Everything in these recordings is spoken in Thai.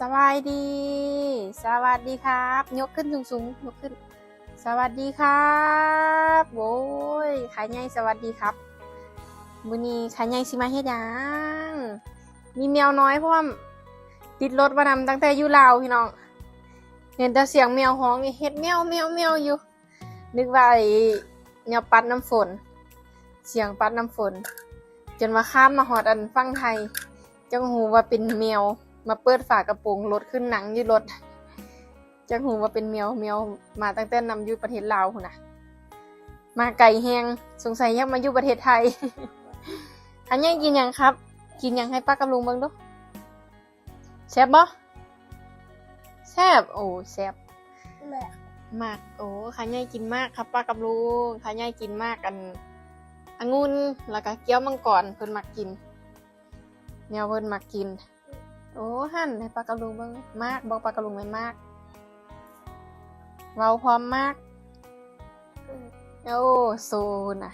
สบายดี สวัสดีครับ ยกขึ้นสูงสูงๆยกขึ้น สวัสดีครับโว้ยขายใหญ่สวัสดีครับมือนี้ขายใหญ่สิมาเฮ็ดยังมีแมวน้อยเพราะว่าติดรถมานำตั้งแต่อยู่ลาวพี่น้อง เห็นแต่เสียงแมวฮ้องเฮ็ดแมวแมวแมวอยู่ นึกว่าไอ้แนวปัดน้ำฝน เสียงปัดน้ำฝน จนมาข้ามมาหอดอันฟังไทยจังหูว่าเป็นแมว มาเปิดฝากระโปรงรถขึ้นหนังอยู่รถจังหูว่าเป็นแมวแมวมาตั้งแต่นำอยู่ประเทศลาวพุ่นนะมาไก่แหงสงสัยยังมาอยู่ประเทศไทย อันนี้กินยังครับ กินยังให้ป้ากับลุงเบิ่งดูแซ่บบ่แซ่บโอ้แซ่บมากโอ้ขาใหญ่กินมากครับป้ากับลุงขาใหญ่กินมากกันองุ่นแล้วก็เกี๊ยวมังกรเพิ่นมักกินแนวเพิ่นมักกิน โอ้หั่นให้ปลากระลุงเบ้างมากบอกปลากระลุงไม่มากเว้าพร้อมมากโอ้โซน่ะ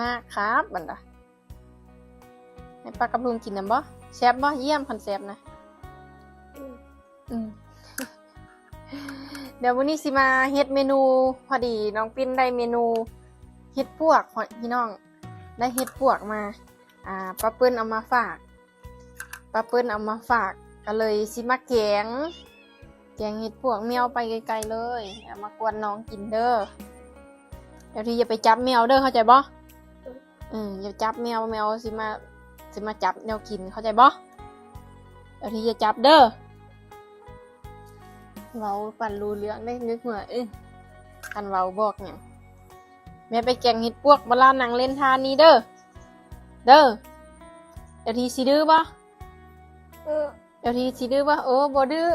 มากครับบันดาให้ปลากระลุงกินนะบ่แซ่บบ่เยี่ยมคันแซ่บนะอืมเดี๋ยววันนี้สิมาเฮ็ดเมนู พอดีน้องปิ้นได้เมนูเฮ็ดปวกพี่น้อง ได้เฮ็ดปวกมา อ่าป้าเปิ้ลเอามาฝาก ป้าเปิ้ลเอามาฝากก็เลยสิมาแกง แกงเห็ดปวกแมวไปไกลๆเลยเอามากวนน้องกินเด้อเดี๋ยวทีอย่าไปจับแมวเด้อเข้าใจบ่อืมอย่าจับแมวแมวสิมาสิมาจับแนวกินเข้าใจบ่เดี๋ยวทีอย่าจับเด้อเว้าปั่นรู้เรื่องได้นึกเหมือเอ้ยคันเว้าบอกเนี่ยงแม่ไปแกงเห็ดปวกเวลานั่งเล่นทานนี้เด้อเด้อเดี๋ยวทีสิดื้อบ่ เดี๋ยวทีสิดื้อว่าโอ้บ่ดื้อ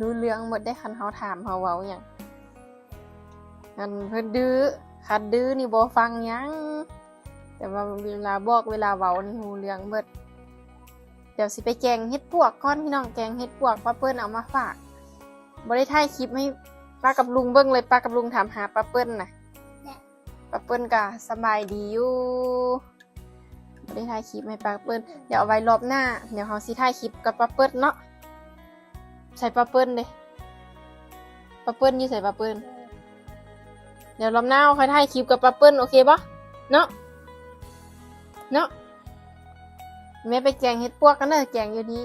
รู้เรื่องหมดได้คันเขาถามเขาเว้าอย่างคันเพิ่นดื้อคันดื้อนี่บ่ฟังหยังแต่ว่าเวลาบอกเวลาเว้านี่รู้เรื่องเบิดเดี๋ยวสิไปแกงเฮ็ดปวกก่อนพี่น้องแกงเฮ็ดปวกป้าเปิ้ลเอามาฝากบ่ได้ถ่ายคลิปให้ป้ากับลุงเบิ่งเลยป้ากับลุงถามหาป้าเปิ้ลน่ะป้าเปิ้ลก็สบายดีอยู่ บ่ได้ถ่ายคลิปให้ป้าเปิ้ลเดี๋ยวเอาไว้รอบหน้า เดี๋ยวเขาสิถ่ายคลิปกับป้าเปิ้ลเนาะใส่ป้าเปิ้ลเลยป้าเปิ้ลยี่ใส่ป้าเปิ้ลเดี๋ยวรอบหน้าเขาค่อยถ่ายคลิปกับป้าเปิ้ลโอเคปะเนาะเนาะแม่ไปแกงเห็ดปวกกันเนอะแกงอยู่นี้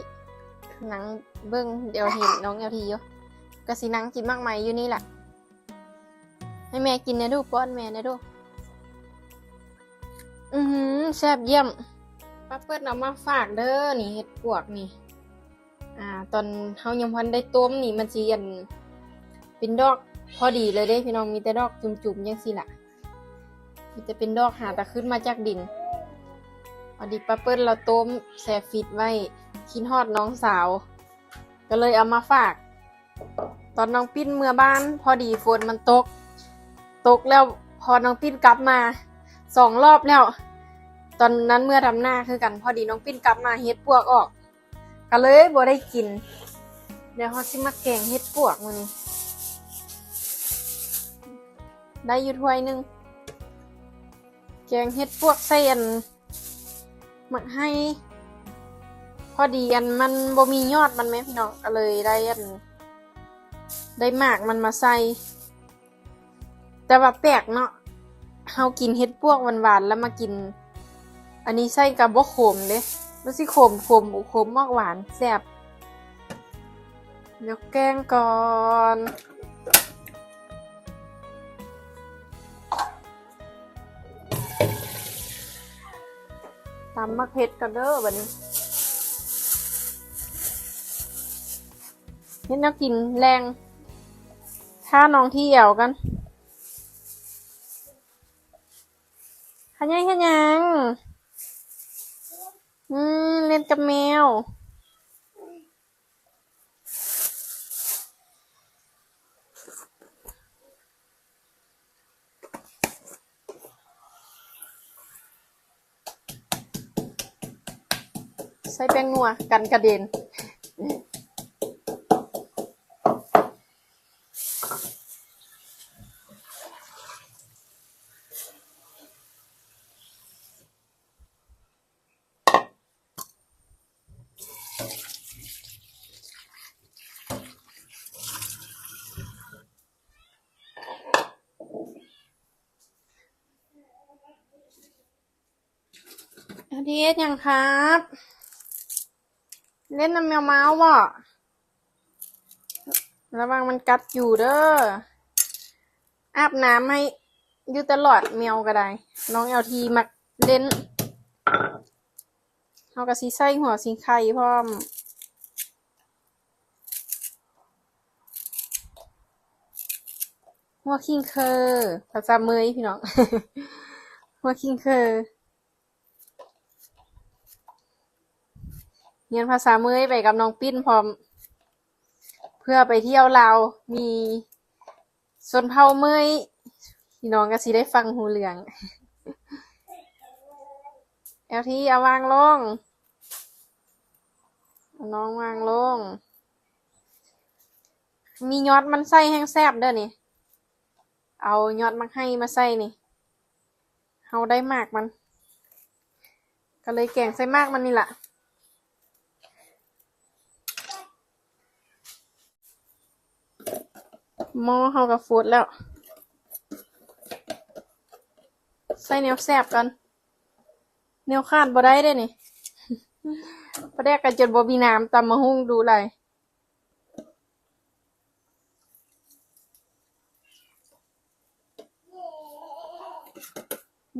หนังเบิ้งเดี๋ยวเห็นน้องเอลทีอยู่ก็สิหนังกินมากมายอยู่นี่แหละให้แม่กินนะดูป้อนแม่นะดู อือหือแซ่บเยี่ยมป้าเปิ้ลเอามาฝากเด้อนี่เห็ดปวกนี่ อ่า ตอนเฮายังพันได้ต้มนี่มันสิอันเป็นดอกพอดีเลยเด้พี่น้องมีแต่ดอกจุ่มๆยังสิล่ะมีแต่เป็นดอกหาแต่ขึ้นมาจากดินพอดีป้าเปิ้ลเราต้มแซ่ฟิตไว้คิดฮอดน้องสาว ก็เลยเอามาฝาก ตอนน้องปิ้นเมื่อบ้าน พอดีฝนมันตก ตกแล้วพอน้องปิ้นกลับมา สองรอบแล้ว ตอนนั้นเมื่อดำหน้าคือกัน พอดีน้องปิ้นกลับมาเฮ็ดปวกออก ก็เลยบ่ได้กิน เดี๋ยวเขาสิมาแกงเฮ็ดปวกมื้อนี้ได้อยู่ถ้วยหนึ่งแกงเฮ็ดปวกใส่อันหมักให้ พอดีอันมันบ่มียอดมันแม่พี่น้องก็เลยได้อันได้หมากมันมาใส่ แต่ว่าแปลกเนาะ เฮากินเฮ็ดปวกหวานๆแล้วมากิน อันนี้ใส่กับบ่ขมเด้มันสิขมขมขมมากหวานแซ่บเดี๋ยวแกงก่อนตำมะเผ็ดกันเด้อบัดนี้เฮ็ดแนักกินแรงถ้าน้องที่เหี่ยวกัน ใส่แป้งนัวกันกระเด็น อาทิตย์ยังครับ เล่นน้ำแมวเมาส์บ่ระวังมันกัดอยู่เด้อ อาบน้ำให้อยู่ตลอดแมวก็ได้ น้องเอลทีมักเล่นเอากระสีใส่หัวสีไข่พร้อมหัวคิงเคอร์ภาษาเมยพี่น้องหัวคิงเคอร์ เรียนภาษาเมยไปกับน้องปิ้นพร้อม เพื่อไปเที่ยวลาวมีสนเผ่าเมยพี่น้องก็สิได้ฟังหูเหลืองเอลที่เอาวางลง น้องวางลง มียอดมันใส่แห้งแซบเด้อนี่ เอายอดมักให้มาใส่นี่เฮาได้มากมัน ก็เลยแกงใส่มากมันนี่แหละ หม้อเฮากับฟูดแล้ว ใส่แนวแซบกันแนวขาดบ่ได้เด้นี่ประเดกกันจนบ่มีน้ำตำมะฮุ่งดูไร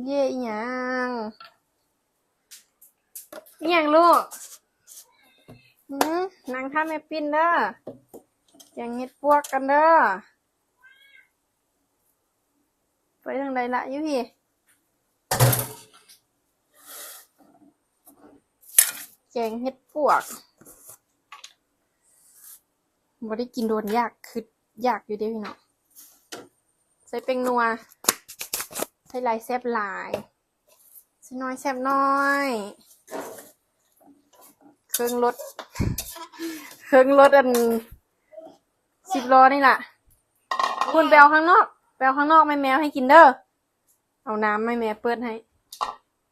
เย่ยังอีหยังลูกหืมนางท่าแม่ปิ้นเด้อ แกงเห็ดปวกกันเด้อ ไปทางใดละยุพี่แกงเห็ดปวกบ่ได้กินโดนยากคือยากอยู่เด้พี่น้องใส่เป็นนัว ใส่ลายแซบลายใส่น้อยแซบน้อย เครื่องรถเครื่องรถอัน สิบล้อนี่แหละคุณไปเอาข้างนอกไปเอาข้างนอกแม่แมวให้กินเด้อเอาน้ำแม่แม่เปิดให้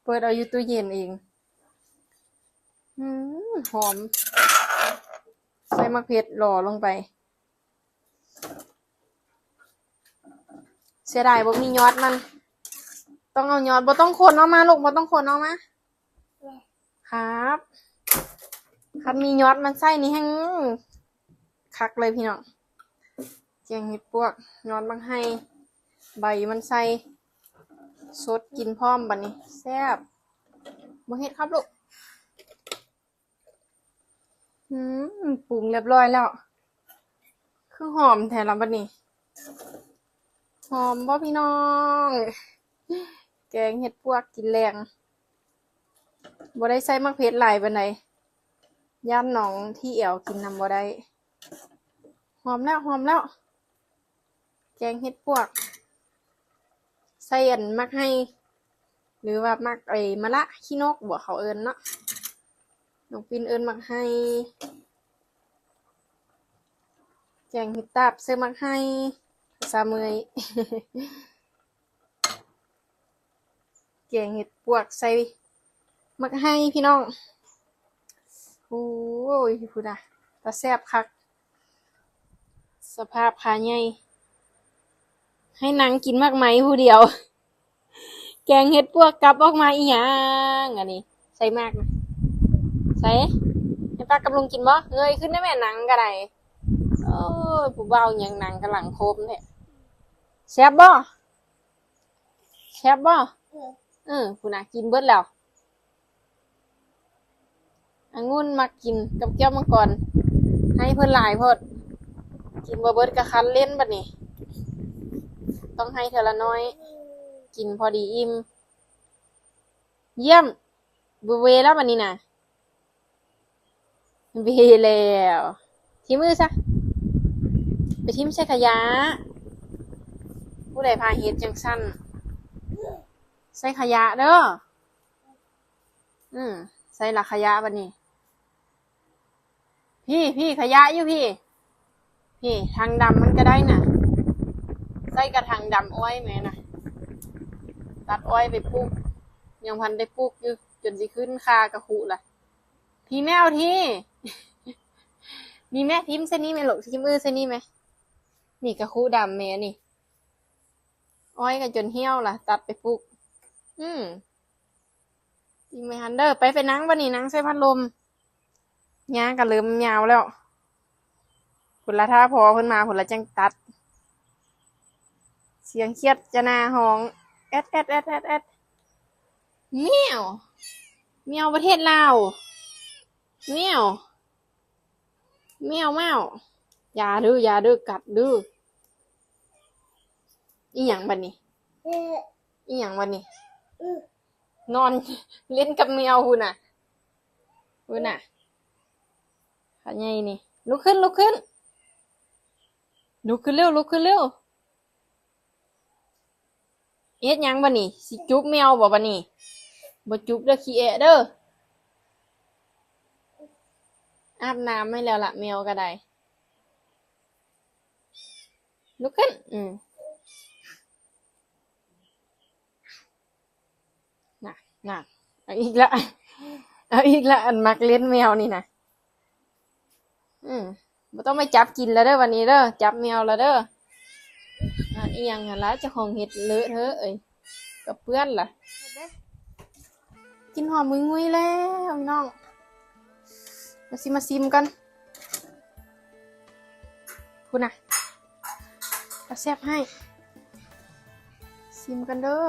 เปิดเอาอยู่ตู้เย็นเองอืมหอม ใส่มะเขือหล่อลงไป เสียดายบ่มียอดมัน ต้องเอายอดบ่ต้องคนออกมาลูกบ่ต้องคนออกมาครับคันมียอดมันใส่นี่แห้งคักเลยพี่น้อง แกงเห็ดปวกยอดมันให้ใบมันใส่สดกินพร้อมบัดนี้ แซ่บบ่เฮ็ดครับลูกอืมปรุงเรียบร้อยแล้ว คือหอมแท้ละบัดนี้ หอมบ่พี่น้อง แกงเห็ดพวกกินแรงบ่ได้ใส่มะเขือหลายปานใดย่านหนองที่เอวกินนำบ่ได้ หอมแล้ว หอมแล้ว แกงเห็ดพวกใส่อันมักให้ หรือว่ามักไอ้มะละขี้นกบ่เขาเอินเนาะน้องปินเอินมักให้ แกงเห็ดตับเสื้อมักให้ภาษาเมยแกงเห็ดปวกใส่มักให้พี่น้องโอ้ยพูดอะตาแซบคัก สภาพขาใหญ่ ให้นางกินมากไหมผู้เดียว แกงเห็ดปวกกลับออกมาอีหยังอันนี้ ใส่มากนะใส่ให้ป้ากับลุงกินบ่เงยขึ้นได้แม่หนังก็ได้โอ้ยผู้เบาหยังหนังกำลังโคมเนี่ยแซ่บบ่แซ่บบ่เออคุณอากินเบิดแล้วองุ่นมากินกับแก้วมังกรให้เพิ่นหลายโพดกินบ่เบิดก็คันเล่นบัดนี้ ต้องให้เทอละน้อย กินพอดีอิ่ม เยี่ยมบเวแล้วบัดนี้นะเวแล้วทีมือซะ ไปทิมใส่ขยะ ผู้ใดพาเฮ็ดจังสั้น ใส่ขยะเด้อ อืมใส่ละขยะบัดนี้ พี่พี่ขยะอยู่พี่ พี่ทางดำมันก็ได้น่ะ ใส่กระทางดำอ้อยแม่นะตัดอ้อยไปปลูกยังพันได้ปลูกอยู่จนสิขึ้นคากระคุล่ะพี่แมวที่มีแม่ทิมเส้นนี้ไหมหลกทิมมือเส้นนี้ไหมนี่กระคุดำแม่นี่ อ้อยกันจนเหี่ยวล่ะ ตัดไปปลูก อืมซิมไม่ฮันเดอร์ไปไปนั่งบันนี้นั่งใส่พัดลมย่างกันเริ่มยาวแล้วผลละท่าพอเพิ่นมาผลละจังตัด เสียงเครียดจะนาห้องแอดแอดแอดแอดแอดเมียวเมียวประเทศลาวเมียวเมียวเมาอย่าดื้ออย่าดื้อกัดดื้ออีหยังบันนี้อีหยังบันนี้นอนเล่นกับแมวคุณน่ะคุณน่ะขาใหญ่นี่ลุกขึ้นลุกขึ้นลุกขึ้นเร็วลุกขึ้นเร็ว เอ็ดหยังบันนี่สิจุ๊บแมวบ่บันนี่บ่จุ๊บเด้อขี้แอะเด้ออาบน้ำให้แล้วล่ะแมวก็ได้ลุกขึ้นอืมน่ะน่ะเอาอีกละเอาอีกละอันมักเล่นแมวนี่นะอืมบ่ต้องไปจับกินแล้วเด้อวันนี้เด้อจับแมวแล้วเด้อ อีหยังหั่นล่ะเจ้าของเฮ็ดเลอะเทอะเอ้ยกับเพื่อนล่ะ กินหอมมุ้ยงุยๆแล้วพี่น้องมาซิมาซิมกันคุณน่ะเอาแซ่บให้ ซิมกันเด้อ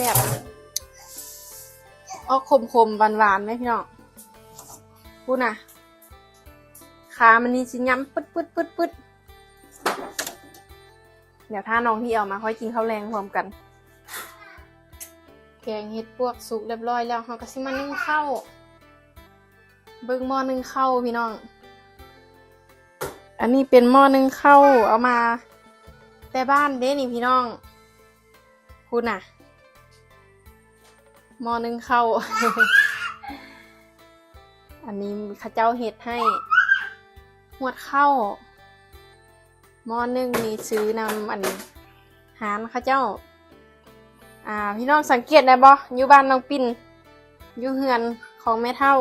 ซ่บแซ่บออกขมขมหวานหวานๆไหมพี่น้องพูดนะขามันนี่สิย้ำปึ๊ดปึ๊ดปึ๊ดปึ๊ดเดี๋ยวถ้าน้องที่เอามาค่อยกินข้าวแรงพร้อมกัน แกงเห็ดพวกสุกเรียบร้อยแล้วเราก็สิมานึ่งข้าวเบิ่งหม้อนึ่งข้าวพี่น้อง อันนี้เป็นหม้อนึ่งข้าวเอามาแต่บ้านเด้นี่พี่น้องคุณน่ะ มอนึ่งเข้า อันนี้ข้าเจ้าเห็ดให้หวดเข้าหมอนึงมีซื้อนำอันหารข้าเจ้า อ่า พี่น้องสังเกตได้บ่อยู่บ้านน้องปิ่นอยู่เฮือนของแม่เท่า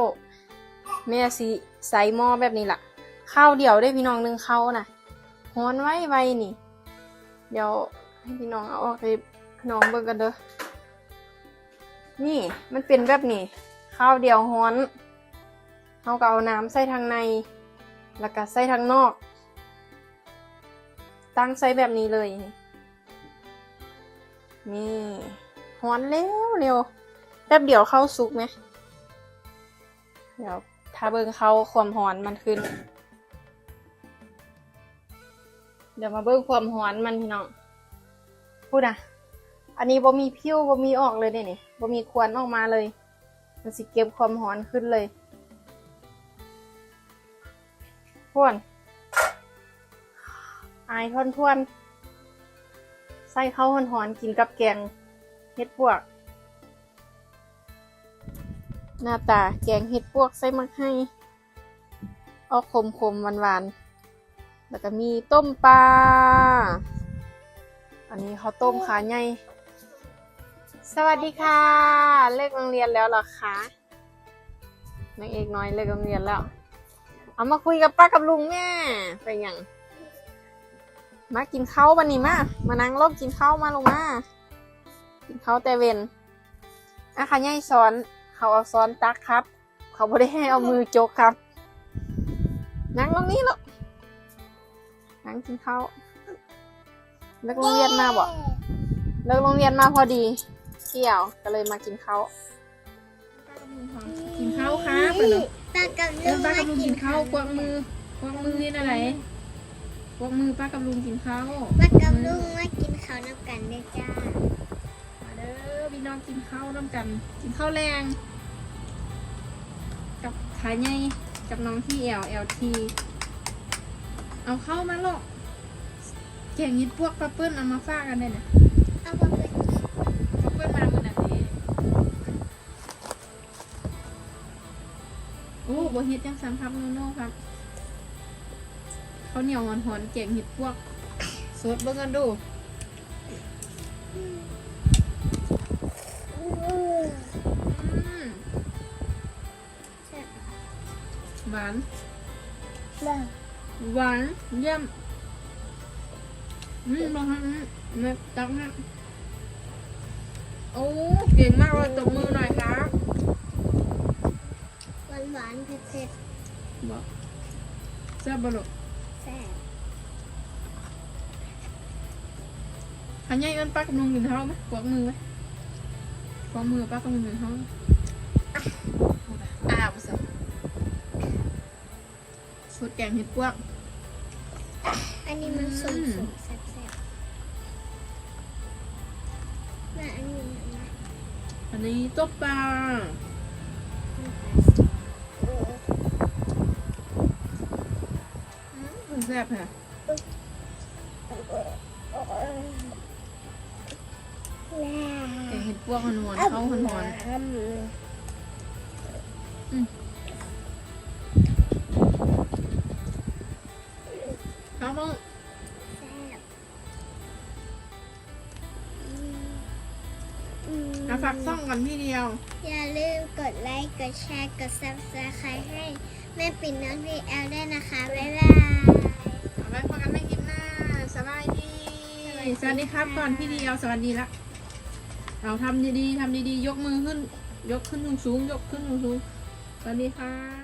แม่สีใส่หม้อแบบนี้ล่ะข้าวเดี่ยวได้พี่น้องนึ่งข้าวน่ะฮ้อนไว้ไว้นี่ เดี๋ยวให้พี่น้องเอาออกไปน้องเบิ่งกันเด้อ นี่มันเป็นแบบนี้ข้าวเดียวฮ้อนเขาก็เอาน้ำใส่ทางใน แล้วก็ใส่ทางนอก ตั้งใส่แบบนี้เลย นี่ฮ้อนเร็วเร็วแป๊บเดียวเข้าสุกไหมเดี๋ยวถ้าเบิ่งเข้าความฮ้อนมันขึ้น เดี๋ยวมาเบิ่งความฮ้อนมันพี่น้องพูดอะ อันนี้บ่มีผิวบ่มีออกเลยเนี่ยนี่บ่มีควันออกมาเลย มันสิเก็บความร้อนขึ้นเลยพวนอายทวนทวนๆใส่ข้าวหอนๆกินกับแกงเห็ดปวก หน้าตาแกงเห็ดปวกใส่มักให้ออกขมๆหวานๆแล้วก็มีต้มปลา อันนี้เขาต้มขาใหญ่ สวัสดีค่ะ เลิกโรงเรียนแล้วหรอคะนางเอกน้อยเลิกโรงเรียนแล้ว เอามาคุยกับป้ากับลุงแม่เป็นอย่างมากินข้าววันนี้มามานั่งรบกินข้าวมาลงมากินข้าวแต่เวนอะค่ะย่ายสอนเขาเอาซ้อนตักครับ เขาไม่ได้ให้เอามือโจกครับ นั่งตรงนี้ลูกนั่งกินข้าวเลิกโรงเรียนมาบ่เลิกโรงเรียนมาพอดี เที่ยว ก็เลยมากินข้าวกินข้าวครับไปเลยป้ากับเริ่ลุมงป้ามากับลุงกิกินนข้าวกวางมือกวางมือนี่อะไรกวางมือป้ากับลุงกินข้าวป้ากับลุงมากินข้าวน้ำกันด้วยจ้ามาเด้อพี่น้องกินข้าวร่วมกัน กินข้าวแรง กับขาใหญ่กับน้องที่แอลเอลทีเอาเข้ามาหรอกแกงยิดพวกปลาเปิ้ลเอามาฝากกันได้เนี่ยเอา บเฮ็ดยังซ้ำครับโนโน่ครับเขาเหนียวหอนหอนแกงเห็ดพวกสดเบิ่งกันดูหวานหวานเยี่ยมอืมรสงครั้งนี่จักนะโอ้เก่งมากเลยตบมือหน่อยครับ วานหวานๆเผ็ดเผ็ดบอกแซ่บบลูกๆแซ่บอันนี้เอิ้นป้ากับลุงกินเท้าไหมกวักมือไหมกวักมือป้ากับลุงกินเท้าไหมอ้าวสิสุดแกงเห็ดพวก อันนี้มันสมอืมสมแซ่บแซ่บน่าอันนี้นะนะอันนี้ต้มปลา แซ่บค่ะแม่แกงเห็ดพวกหนวนๆเข้าหนวนๆเข้าต้องแซ่บอืมอืมมาฝากซ่องกันพี่เดียว อย่าลืมกดไลค์ กดแชร์ กด subscribe ให้ แม่ปิ่นน้องพีแอลด้วยนะคะ บ๊ายบาย เอาไว้พบกันในคลิปหน้าสบายดี สวัสดีครับก่อนพี่เดียวสวัสดีละเราทำดีๆทำดีๆ ยกมือขึ้น ยกขึ้นสูงๆยกขึ้นสูงๆสวัสดีค่ะ